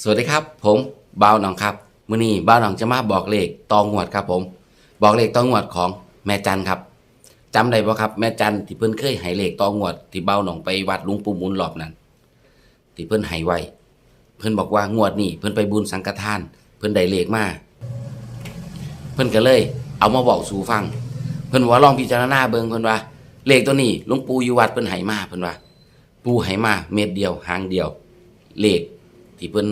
สวัสดีครับ ผมบ่าวหนองครับมื้อนี้บ่าวหนองจะมาบอกเลขตองหวดครับผม บอกเลขตองหวดของแม่จันครับจำได้บ่ครับแม่จันที่เพิ่นเคยให้เลขตองหวด ที่บ่าวหนองไปวัดลุงปู่มุนรอบนั้น ที่เพิ่นให้ไว้เพิ่นบอกว่างวดนี้เพิ่นไปบุญสังฆทาน เพิ่นได้เลขมาเพิ่นก็เลย เอามาบอกสู่ฟัง เพิ่นว่าลองพิจารณาเบิ่งเพิ่นว่าเลขตัวนี้หลวงปู่อยู่วัดเพิ่นให้มาเพิ่นว่า ปู่ให้มาเม็ดเดียวหางเดียว เลข ที่เพิ่น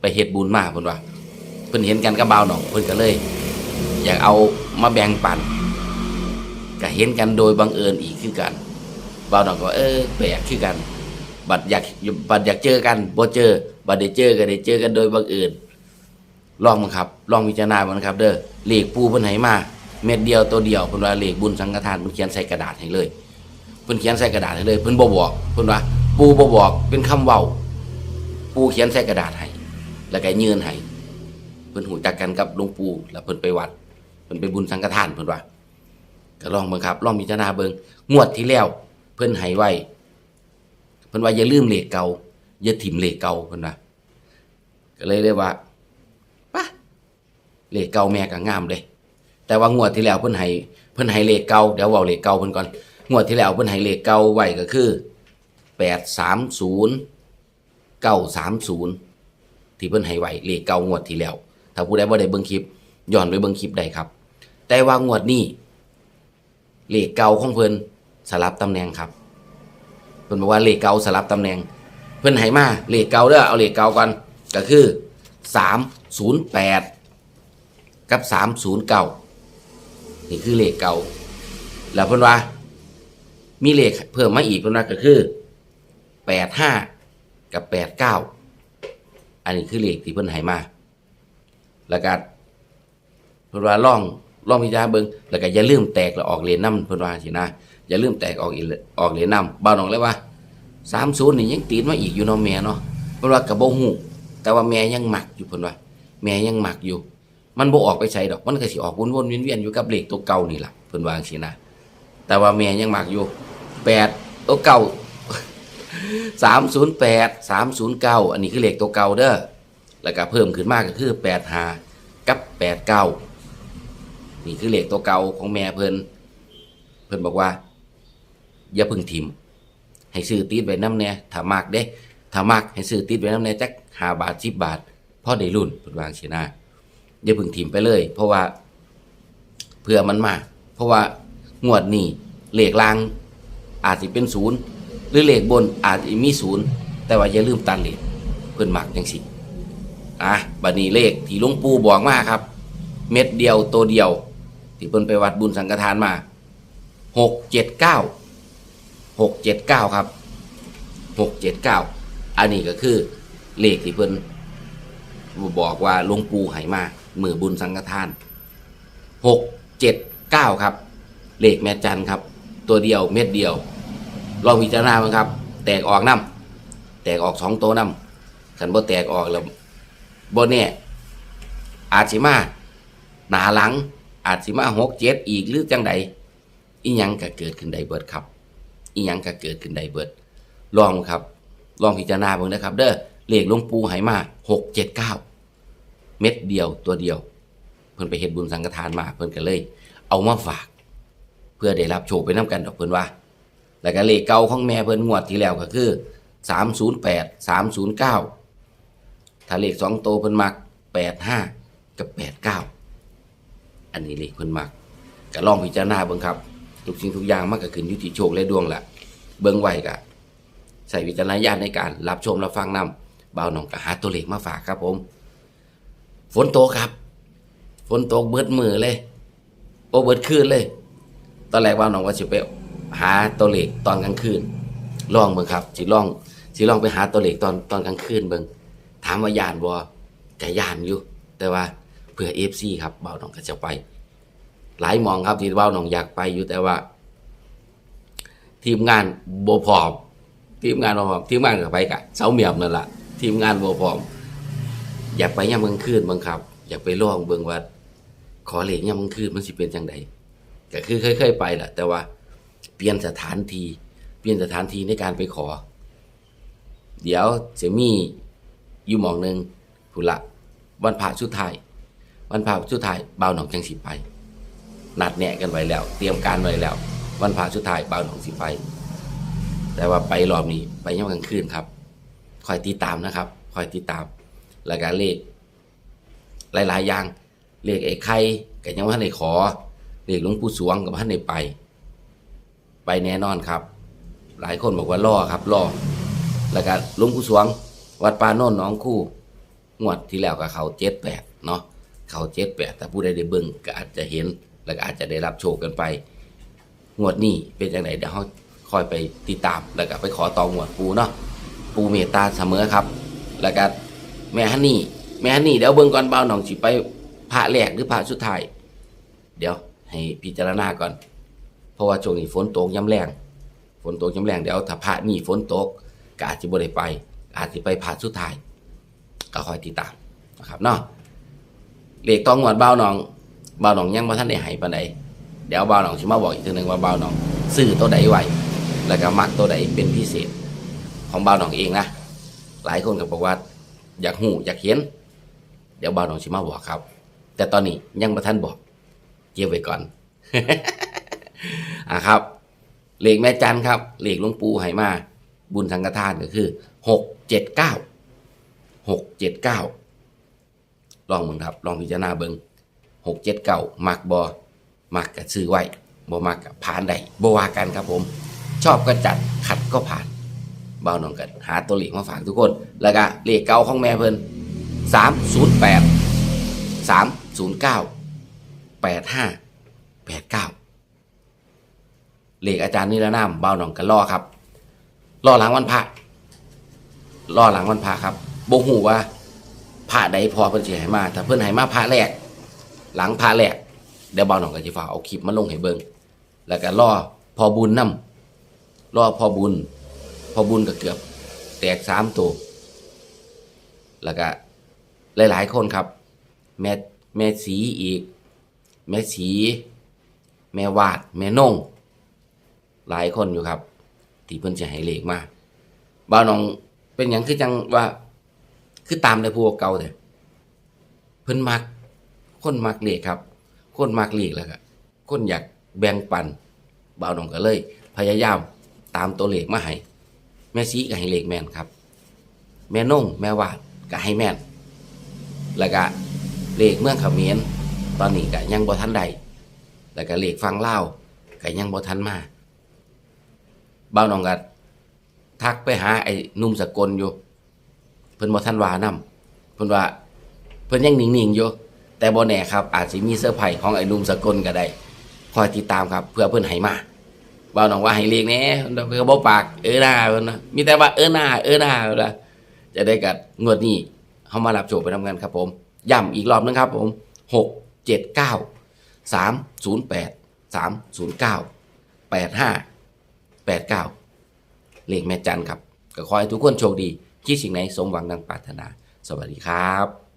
ไปเฮ็ดบุญมาเพิ่นว่าเพิ่นเห็นกันกับบ่าวหนองเพิ่นก็เลย อยากเอามาแบ่งปันก็เห็นกันโดยบังเอิญอีกคือกันบ่าวหนองก็เออแปลกคือกัน บัดอยากบัดอยากเจอกันบ่เจอ บัดได้เจอก็ได้เจอกันโดยบังเอิญลองมั้งครับลองพิจารณาบ้างครับ เด้อเลขปูเพิ่นให้มาเม็ดเดียวตัวเดียวเพิ่นว่าเลขบุญสังฆทานเพิ่นเขียนใส่กระดาษให้เลยเพิ่นเขียนใส่กระดาษให้เลยเพิ่นบ่บอกเพิ่นว่าปูบ่บอกเป็นคำเว้า ปูเขียนใส่กระดาษให้แล้วก็ยื่นให้เพิ่นหูจักกันกับหลวงปู่แล้วเพิ่นไปวัดเพิ่นไปบุญสังฆทานเพิ่นว่าก็ลองเบิ่งครับ ลองพิจารณาเบิ่งงวดที่แล้ว เพิ่นให้ไว้เพิ่นว่าอย่าลืมเลขเก่าอย่าถิ่มเลขเก่าเพิ่นว่าก็เลยเรียกว่าปะเลขเก่าแม่ก็งามเลยแต่ว่างวดที่แล้วเพิ่นให้เพิ่นให้เลขเก่าเดี๋ยวเว้าเลขเก่าเพิ่นก่อนงวดที่แล้วเพิ่นให้เลขเก่าไว้ก็คือ830 930ที่เพิ่นให้ไว้เลขเก่างวดที่แล้ว ถ้าผู้ใดบ่ได้เบิ่งคลิปย้อนไปเบิ่งคลิปได้ครับ แต่ว่างวดนี้เลขเก่าของเพิ่นสลับตำแหน่งครับเพิ่นบอกว่าเลขเก่าสลับตำแหน่ง เพิ่นให้มาเลขเก่าเด้อเอาเลขเก่าก่อนก็คือ308กับ309นี่คือเลขเก่าแล้วเพิ่นว่า มีเลขเพิ่มมาอีกเพิ่นว่าก็คือ85 กับ89อันนี้คือเลขที่เพิ่นให้มา แล้วก็เพิ่นว่าล่องล่องพิจารณาเบิงแล้วก็อย่าลืมแตกแล้วออกเหรียญนำเพิ่นว่าสินะอย่าลืมแตกออกออกเหรียญนำบ่าวน้องเลยว่า30นี่ยังติดมาอีกอยู่เนาะแม่เนาะเพิ่นว่าก็บ่ฮู้แต่ว่าแม่ยังหมักอยู่เพิ่นว่า แม่ยังหมักอยู่ มันบ่ออกไปใส่ดอก มันก็สิออกวนๆเวียนๆอยู่กับเลขตัวเก่านี่ล่ะเพิ่นว่าจังซี่นะแต่ว่าแม่ยังหมักอยู่8ตัวเก่า 308 309อันนี้คือเลขตัวเก่าเด้อแล้วก็เพิ่มขึ้นมากก็คือ85กับ89นี่คือเลขตัวเก่าของแม่เพิ่นเพิ่นบอกว่า อย่าพึ่งทิมให้ซื้อติดไว้น้ำเนี่ยถ้ามักเด้ถ้ามักให้ซื้อติดไว้น้ำเนี่ยจักห้าบาทสิบบาทพอได้รุ่นเพิ่นวาจังซี่นะอย่าพึ่งทิมไปเลย เพราะว่าเพื่อมันมาเพราะว่างวดนี้เลขลางอาจสิเป็นศูนย์ หรือเลขบนอาจมีศูนย์แต่ว่าอย่าลืมตัดเลขเพิ่นมักจังซี่อะบัดนี้เลขที่หลวงปู่บอกมาครับ เม็ดเดียวตัวเดียว ที่เพิ่นไปวัดบุญสังฆทานมาหกเจ็ดเก้าหกเจ็ดเก้าครับหกเจ็ดเก้าอันนี้ก็คือเลขที่เพิ่นบอกว่าหลวงปู่ให้มามือบุญสังฆทานหกเจ็ดเก้าครับ เลขแม่จันครับ ตัวเดียวเม็ดเดียว ลองพิจารณาบ้างครับ แตกออกน้ำแตกออกสองโตน้ำขันบ่แตกออกแล้วบ่แน่ยอาจสิมาหนาหลัง อาจสิมาหกเจ็ดอีกหรือจังใดอีหยังก็เกิดขึ้นได้เบิดครับ อีหยังก็เกิดขึ้นได้เบิด ลองครับ ลองพิจารณาเบิ่งนะครับ เด้อเลขหลวงปู่ให้มาหกเจ็ดเก้าเม็ดเดียวตัวเดียว เพิ่นไปเฮ็ดบุญสังฆทานมา เพิ่นก็เลย เอามาฝาก เพื่อได้รับโชคไปน้กันดอกเพิ่นว่า แล้วก็เลขเก่าของแม่เพิ่นงวดที่แล้วก็คือ 308 309 ถ้าเลขสองโตเพิ่นมัก 85 กับ 89 อันนี้เลขเพิ่นมักก็ลองพิจารณาเบิ่งครับ ทุกสิ่งทุกอย่างมันก็ขึ้นอยู่ที่โชคและดวงแหละเบิ่งไว้ก็ใส่วิจารณญาณในการรับชมรับฟังนํบ่าวน้องก็หาตัวเลขมาฝากครับผม ฝนตกครับ ฝนตกเบิดมือเลยโอเบิดคืนเลย ตอนแรกว่าน้องว่าสิไป หาตัวเลขตอนกลางคืนลองเบิ่งครับสิลองสิลองไปหาตัวเลขตอนตอนกลางคืนเบิ่งถามว่ายานบ่ก็ยานอยู่ แต่ว่าเพื่อ FC ครับเบาน้องก็จะไป หลายมองครับที่เบาน้องอยากไปอยู่แต่ว่า ทีมงานโบพร้อมทีมงานบ่พร้อมทีมงานก็ไปกะเสาเมียมนั่นล่ะทีมงานบ่พร้อม อยากไปยามกลางคืนเบิ่งครับ อยากไปลองเบิ่งว่าขอเลขยามกลางคืนมันสิเป็นจังไดก็คือเคยๆไปแหละแต่ว่า ปลี่ยนสถานที่เปลี่ยนสถานที่ในการไปขอ เดี๋ยวจะมีอยู่หมองหนึ่งพุ่นละวันพระสุดท้ายวันพระสุดท้ายบ่าวหนองจังสิไป นัดแนะกันไว้แล้ว เตรียมการไว้แล้ว วันพระสุดท้ายบ่าวหนองสิไป แต่ว่าไปรอบนี้ไปย่ำกลางคืนครับคอยติดตามนะครับคอยติดตามแล้วก็เลข หลายๆอย่างเลขไอ้ไข่ก็ยังว่าในขอเลขหลวงปู่สวงกับท่านในไป ไปแน่นอนครับ หลายคนบอกว่าล่อครับล่อแล้วก็ลวงปู่สวง วัดปาโน่นน้องคู่งวดที่แล้วก็เขาเจ็ดแปดเนาะเขาเจ็ดแปดแต่ผู้ใดได้เบิ่งก็อาจจะเห็น แล้วก็อาจจะได้รับโชคกันไป งวดนี้เป็นจังไดเดี๋ยวเขาคอยไปติดตาม แล้วก็ไปขอต่องวดปูเนาะปูเมตตาเสมอครับ แล้วก็แม่ฮันนี่แม่ฮันนี่เดี๋ยวเบิ่งก่อนเบาหนองสิไปพระแรกหรือพระสุดท้ายเดี๋ยวให้พิจารณาก่อน ราะว่าช่วงนี้ฝนตกย้ำแรงฝนตกย้ำแรงเดี๋ยวถ้าพระนี่ฝนตกก็อาจจะบ่ได้ไป อาจจะไปพระสุดท้ายก็คอยติดตามนะครับเนาะเลขต้องงวดเบาหนองเบาหนองยังบ่ทันได้ให้ปานใดเดี๋ยวเบาหนองสิมาบอกอีกทีหนึงว่าเบาหนองซื้อตัวใดไว้แล้วก็มักตัวใดเป็นพิเศษ ของเบาหนองเองนะหลายคนก็บอกว่า อยากหูอยากเห็น เดี๋ยวเบาหนองสิมาบอกครับ แต่ตอนนี้ยังบ่ทันบอกเก็บไว้ก่อน อะครับเหลขแม่จันครับเหลขหลวงปู่ไหมา บุญสังฆทานก็คือหกเจ็ดเก้าหกเจ็ดเก้าลองมึงครับ ลองพิจารณาเบิงหกเจ็ดเก้ามักบอมักกับซื้อไว้บ่มักกับผ่านได้บวากันครับผม ชอบก็จัดขัดก็ผ่านเบาหนองกันหาตัวเหลขมาฝากทุกคน แล้วก็เหลขเก่าของแม่เพิ่นสามศูนย์แปดสามศูนย์เก้าแปดห้าแปดเก้า เหลขอาจารย์นิรนามเบาหนองกันล่อครับรอหลังวันพระรอหลังวันพระครับบ่ฮู้ว่าพระใดพอเพิ่นสิให้มาถ้าเพิ่นให้มาพระแรก หลังพระแรกเดี๋ยวเบาหนองก็สิฝาเอาคลิปมาลงให้เบิ่งแล้วก็รอพอบุญนํรอพอบุญ พอบุญก็เกือบ แตกสามตัวแล้วก็หลาย ๆ คนครับ แม่แม่สีอีก แม่สี แม่วาด แม่นง หลายคนอยู่ครับ ที่เพิ่นจะให้เลขมาบ่าวน้องเป็นหยังคือจังว่า คือตามในพวกเก่าแต่เพิ่นมัก คนมักเลขครับ คนมักเลขแล้วก็คนอยากแบ่งปันบ่าวน้องก็เลย พยายามตามตัวเลขมาให้แม่ซีก็ให้เลขแม่นครับ แม่นงแม่วาดก็ให้แม่น แล้วก็เลขเมืองเขมรตอนนี้ก็ยังบ่ทันใดแล้วก็เลขฟังเล่าก็ยังบ่ทันมา บ้าวน้องก็ทักไปหาไอ้หนุ่มสกลอยู่ เพิ่นบ่ทันว่านํเพิ่นว่าเพิ่นยังนิ่งๆอยู่แต่บ่แน่ครับ อาจสิมีเซอร์ไพรส์ของไอ้หนุ่มสกลก็ได้คอยติดตามครับ เพื่อเพิ่นให้มาบ้าวน้องว่าให้เรียกแหน่เพิ่นก็บ่ปากเออหน้าเพิ่นนะมีแต่ว่าเออหน้าเออหน้าเพิ่นนะจะได้กัดงวดนี้เฮามารับโชคไปทำกันครับ ผมย้ำอีกรอบนึงครับ ผม6 7 9 308 309 85แปดสามศูนย์เก้าแปดห้า เลขแม่จันครับ ก็ขอให้ทุกคนโชคดี คิดสิ่งไหนสมหวังดังปรารถนา สวัสดีครับ